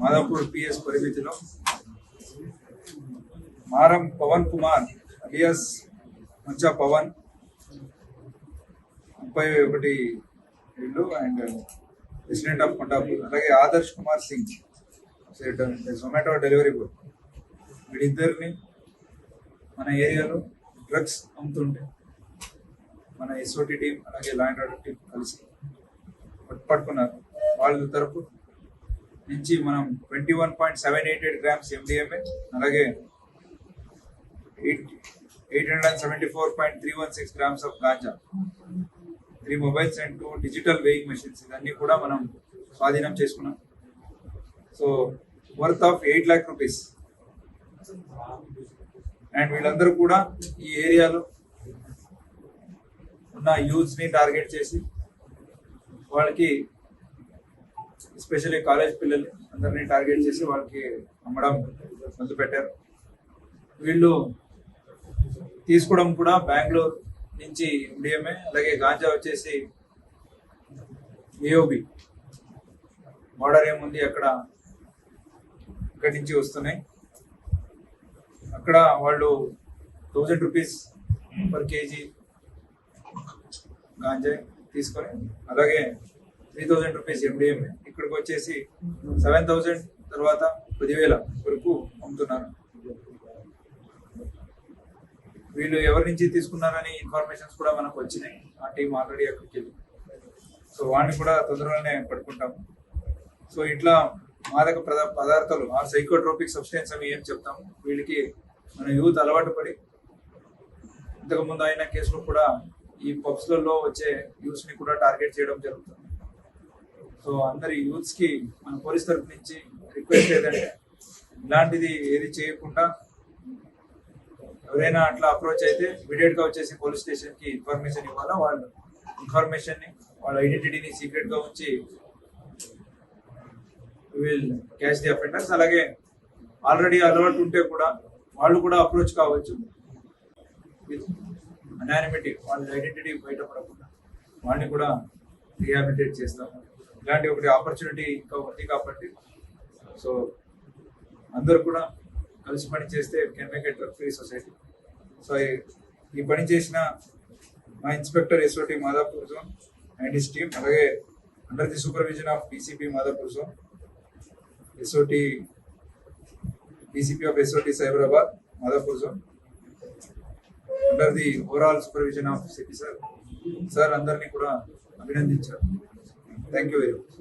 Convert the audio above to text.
Madhapur PS పరిమితిలో మారం Pawan Kumar alias మంచా పవన్ ముప్పై ఒకటి వీళ్ళు అండ్ ప్రెసిడెంట్ ఆఫ్ కొండాపూర్ అలాగే Adarsh Kumar Singh Zomato delivery boy వీళ్ళిద్దరిని మన ఏరియాలో డ్రగ్స్ అమ్ముతుంటే మన ఎస్ఓటి టీం అలాగే లా అండ్ ఆర్డర్ టీం కలిసి పట్టు- పట్టుకున్నారు వాళ్ళ తరపు నుంచి మనం twenty one point seven eight eight grams MDMA అలాగే eight eight hundred and seventy four point three one six grams of ganja three mobiles and two digital weighing machines ఇవన్నీ కూడా మనం స్వాధీనం చేసుకున్నాం. So worth of eight lakh rupees. And వీళ్ళందరూ కూడా ఈ ఏరియాలో ఉన్న యూత్స్ని టార్గెట్ చేసి వాళ్ళకి ఎస్పెషల్లీ కాలేజ్ పిల్లలు అందరినీ టార్గెట్ చేసి వాళ్ళకి అమ్మడం మొదలుపెట్టారు. వీళ్ళు తీసుకోవడం కూడా బెంగళూరు నుంచి ఎండిఎంఏ అలాగే గాంజా వచ్చేసి ఏఓబి బార్డర్ ఏముంది అక్కడ ఇక్కడి నుంచి వస్తున్నాయి. అక్కడ వాళ్ళు thousand rupees per kg ganja తీసుకొని అలాగే త్రీ థౌజండ్ రూపీస్ ఎండిఎంఏ ఇక్కడికి వచ్చేసి సెవెన్ థౌజండ్ తర్వాత పదివేల వరకు అమ్ముతున్నారు. వీళ్ళు ఎవరి నుంచి తీసుకున్నారని ఇన్ఫర్మేషన్స్ కూడా మనకు వచ్చినాయి. ఆ టీం ఆల్రెడీ అక్కడికి వెళ్ళి. సో వాడిని కూడా తొందరలోనే పట్టుకుంటాము. సో ఇట్లా మాదక పదార్థాలు ఆ సైకోట్రోపిక్ సబ్స్టెన్స్ అని ఏం చెప్తాము. వీళ్ళకి మన యూత్ అలవాటు పడి ఇంతకుముందు అయిన కేసులో కూడా ఈ పబ్స్లలో వచ్చే యూత్స్ని కూడా టార్గెట్ చేయడం జరుగుతుంది. సో అందరి యూత్స్కి మన పోలీస్ తరఫు నుంచి రిక్వెస్ట్ ఏదంటే ఇలాంటిది ఏది చేయకుండా ఎవరైనా అట్లా అప్రోచ్ అయితే ఇమీడియట్గా వచ్చేసి పోలీస్ స్టేషన్కి ఇన్ఫర్మేషన్ ఇవ్వాలా? వాళ్ళు ఇన్ఫర్మేషన్ని వాళ్ళ ఐడెంటిటీని సీక్రెట్గా ఉంచి విల్ క్యాష్ ది అఫెండర్స్ అలాగే ఆల్రెడీ అలవాటు ఉంటే కూడా వాళ్ళు కూడా అప్రోచ్ కావచ్చు. అనానిమిటీ వాళ్ళ ఐడెంటిటీ బయటపడకుండా వాళ్ళని కూడా రిహాబిలిటేట్ చేస్తాము. ఇలాంటి ఒకటి ఆపర్చునిటీ ఇంకా ఉంది కాబట్టి సో అందరు కూడా కలిసి పని చేస్తే can make a drug free society so ఈ- పని చేసిన మా inspector SOT Madhapur zone and his team అలాగే under the supervision of DCP Madhapur zone SOT DCP of SOT Cyberabad Madhapur zone under the overall supervision of city sir sir అందరినీ కూడా అభినందించారు. Thank you very much